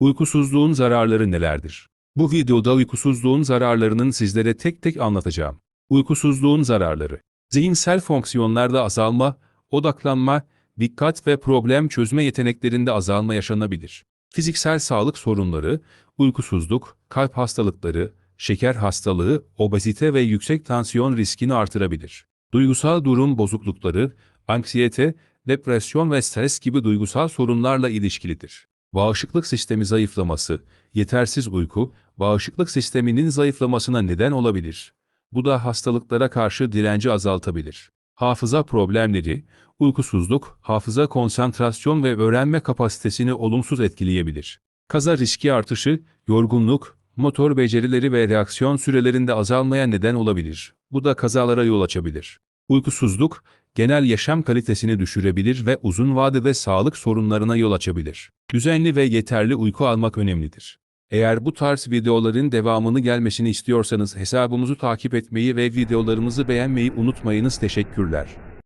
Uykusuzluğun zararları nelerdir? Bu videoda uykusuzluğun zararlarının sizlere tek tek anlatacağım. Uykusuzluğun zararları. Zihinsel fonksiyonlarda azalma, odaklanma, dikkat ve problem çözme yeteneklerinde azalma yaşanabilir. Fiziksel sağlık sorunları, uykusuzluk, kalp hastalıkları, şeker hastalığı, obezite ve yüksek tansiyon riskini artırabilir. Duygusal durum bozuklukları, anksiyete, depresyon ve stres gibi duygusal sorunlarla ilişkilidir. Bağışıklık sistemi zayıflaması, yetersiz uyku, bağışıklık sisteminin zayıflamasına neden olabilir. Bu da hastalıklara karşı direnci azaltabilir. Hafıza problemleri, uykusuzluk, hafıza konsantrasyon ve öğrenme kapasitesini olumsuz etkileyebilir. Kaza riski artışı, yorgunluk, motor becerileri ve reaksiyon sürelerinde azalmaya neden olabilir. Bu da kazalara yol açabilir. Uykusuzluk, genel yaşam kalitesini düşürebilir ve uzun vadede sağlık sorunlarına yol açabilir. Düzenli ve yeterli uyku almak önemlidir. Eğer bu tarz videoların devamını gelmesini istiyorsanız hesabımızı takip etmeyi ve videolarımızı beğenmeyi unutmayınız. Teşekkürler.